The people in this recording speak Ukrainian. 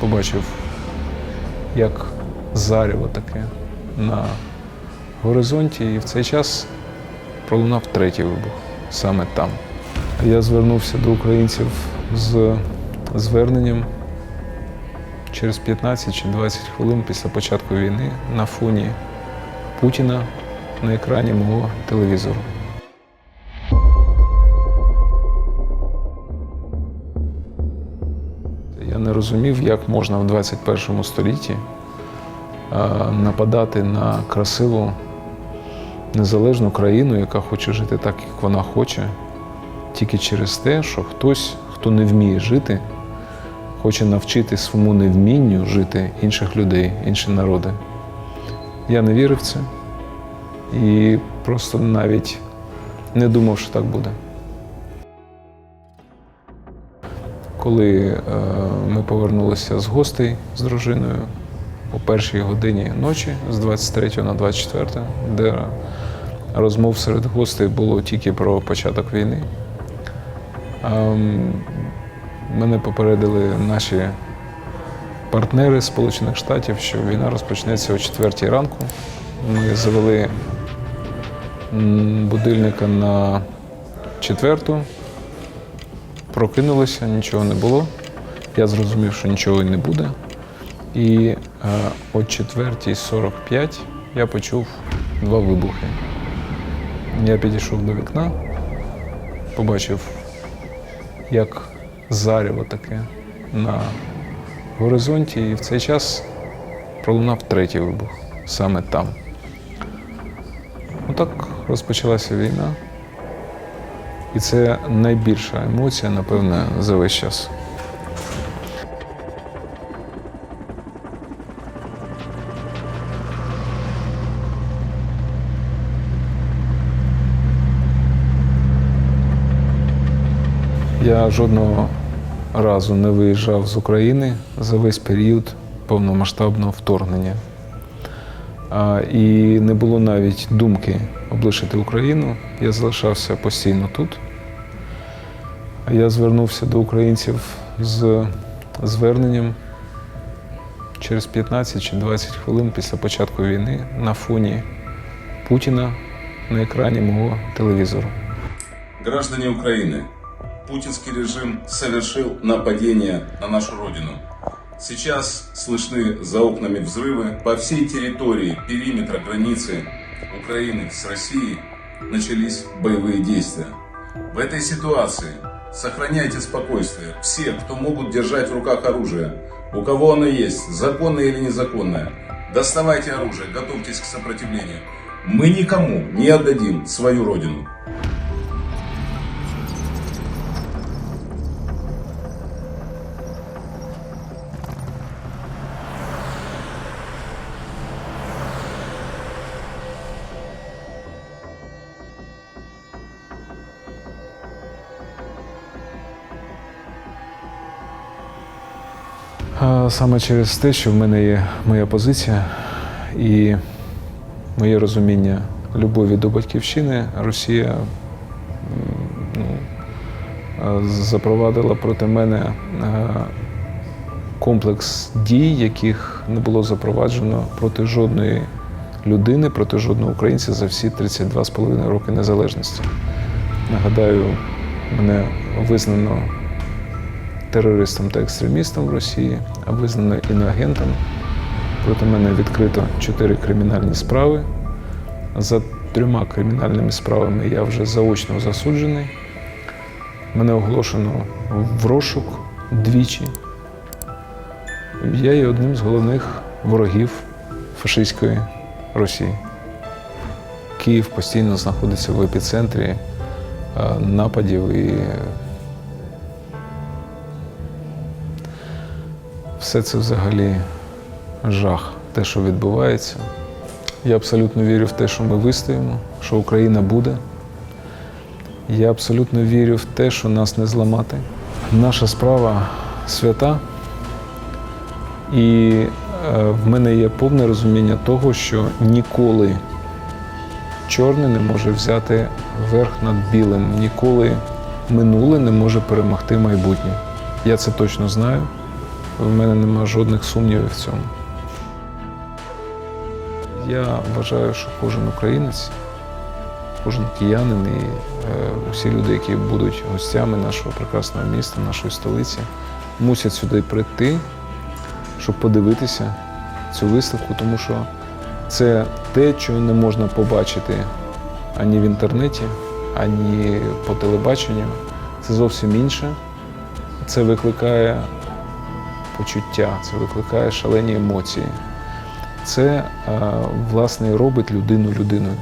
побачив, як зарево таке на горизонті, і в цей час пролунав третій вибух саме там. Я звернувся до українців з зверненням через 15 чи 20 хвилин після початку війни на фоні Путіна на екрані мого телевізору. Не розумів, як можна в 21 столітті нападати на красиву незалежну країну, яка хоче жити так, як вона хоче, тільки через те, що хтось, хто не вміє жити, хоче навчити своєму невмінню жити інших людей, інші народи. Я не вірив в це і просто навіть не думав, що так буде. Коли е, ми повернулися з гостей з дружиною о першій годині ночі з 23 на 24, де розмов серед гостей було тільки про початок війни. Ем, Мене попередили наші партнери Сполучених Штатів, що війна розпочнеться о 4 ранку. Ми завели будильника на четверту, прокинулися, нічого не було. Я зрозумів, що нічого і не буде. І е, о 4.45 я почув два вибухи. Я підійшов до вікна, побачив, як зарево таке на горизонті, і в цей час пролунав третій вибух саме там. Отак розпочалася війна. І це найбільша емоція, напевне, за весь час. Я жодного разу не виїжджав з України за весь період повномасштабного вторгнення. І не було навіть думки облишити Україну. Я залишався постійно тут. Я звернувся до українців з зверненням через 15 чи 20 хвилин після початку війни на фоні Путіна на екрані мого телевізору. Граждане Украины, путинский режим совершил нападение на нашу родину. Сейчас слышны за окнами взрывы. По всей территории периметра границы Украины с Россией начались боевые действия. В этой ситуации сохраняйте спокойствие. Все, кто могут держать в руках оружие, у кого оно есть, законное или незаконное, доставайте оружие, готовьтесь к сопротивлению. Мы никому не отдадим свою родину. Саме через те, що в мене є моя позиція і моє розуміння любові до батьківщини, Росія ну, запровадила проти мене комплекс дій, яких не було запроваджено проти жодної людини, проти жодного українця за всі 32,5 роки незалежності. Нагадаю, мене визнано терористом та екстремістом в Росії, а визнано іноагентом. Проти мене відкрито чотири кримінальні справи. За трьома кримінальними справами я вже заочно засуджений. Мене оголошено в розшук двічі. Я є одним з головних ворогів фашистської Росії. Київ постійно знаходиться в епіцентрі е, нападів і все це взагалі жах, те, що відбувається. Я абсолютно вірю в те, що ми вистоїмо, що Україна буде. Я абсолютно вірю в те, що нас не зламати. Наша справа свята, і е, в мене є повне розуміння того, що ніколи чорне не може взяти верх над білим, ніколи минуле не може перемогти майбутнє. Я це точно знаю. В мене нема жодних сумнівів в цьому. Я вважаю, що кожен українець, кожен киянин і е, усі люди, які будуть гостями нашого прекрасного міста, нашої столиці, мусять сюди прийти, щоб подивитися цю виставку, тому що це те, чого не можна побачити ані в інтернеті, ані по телебаченню. Це зовсім інше. Це викликає почуття, це викликає шалені емоції. Це е, власне робить людину людиною.